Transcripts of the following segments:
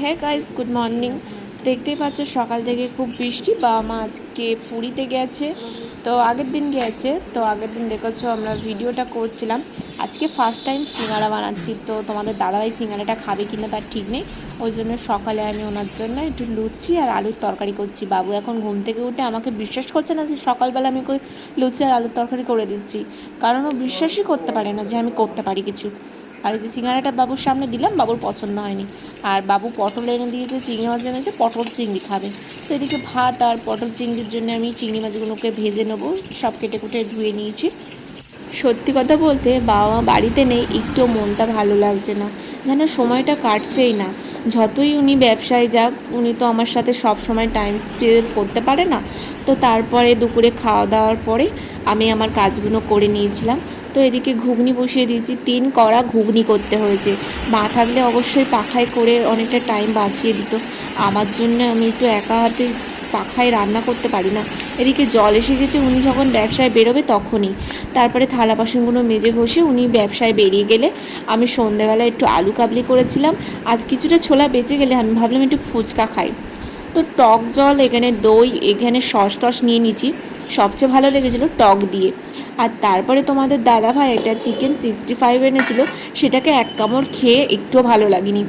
হ্যাঁ guys good morning দেখতেই পাচ্ছ সকাল থেকে খুব বৃষ্টি, বাবা মা আজকে পুরীতে গেছে, তো আগের দিন গেছে, তো আগের দিন দেখেছ আমরা ভিডিওটা করছিলাম। আজকে ফার্স্ট টাইম সিঙ্গারা বানাচ্ছি, তো তোমাদের দাদাভাই সিঙ্গারাটা খাবে কিনা তার ঠিক নেই। ওই জন্য সকালে আমি ওনার জন্য একটু লুচি আর আলুর তরকারি করছি। বাবু এখন ঘুম থেকে উঠে আমাকে বিশ্বাস করছে না যে সকালবেলা আমি লুচি আর আলুর তরকারি করে দিচ্ছি। কারণ ও বিশ্বাসই করতে পারে না যে আমি করতে পারি কিছু। আর এই যে সিঙ্গারাটা বাবুর সামনে দিলাম, বাবুর পছন্দ হয়নি। আর বাবু পটল এনে দিয়েছে, চিংড়ি মাছ এনেছে, পটল চিংড়ি খাবে। তো এদিকে ভাত আর পটল চিংড়ির জন্য আমি চিংড়ি মাছগুলোকে ভেজে নেব, সব কেটে কুটে ধুয়ে নিয়েছি। সত্যি কথা বলতে বাবা মা বাড়িতে নেই, একটুও মনটা ভালো লাগছে না। যেন সময়টা কাটছেই না। যতই উনি ব্যবসায় যাক, উনি তো আমার সাথে সব সময় টাইম করতে পারে না। তো তারপরে দুপুরে খাওয়া দাওয়ার পরে আমি আমার কাজগুলো করে নিয়েছিলাম। তো এদিকে ঘুগনি বসিয়ে দিয়েছি। তিন কড়া ঘুগনি করতে হয়েছে। মা থাকলে অবশ্যই পাখায় করে অনেকটা টাইম বাঁচিয়ে দিত। আমার জন্য আমি একটু একা হাতে পাখায় রান্না করতে পারি না। এদিকে জল এসে গেছে, উনি যখন ব্যবসায় বেরোবে তখনই। তারপরে থালা বাসনগুলো মেজে ঘষে উনি ব্যবসায় বেরিয়ে গেলে আমি সন্ধেবেলা একটু আলু কাবলি করেছিলাম। আজ কিছুটা ছোলা বেঁচে গেলে আমি ভাবলাম একটু ফুচকা খাই। তো টক জল, এখানে দই, এখানে সস টস নিয়ে নিচ্ছি। সবচেয়ে ভালো লেগেছিলো টক দিয়ে। আর তারপরে তোমাদের দাদা ভাই একটা চিকেন সিক্সটি ফাইভ এনেছিলো, সেটাকে এক কামড় খেয়ে একটুও ভালো লাগেনি।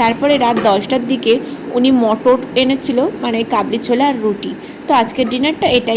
তারপরে রাত দশটার দিকে উনি মটর এনেছিল মানে কাবলি ছোলা আর রুটি। তো আজকের ডিনারটা এটাই।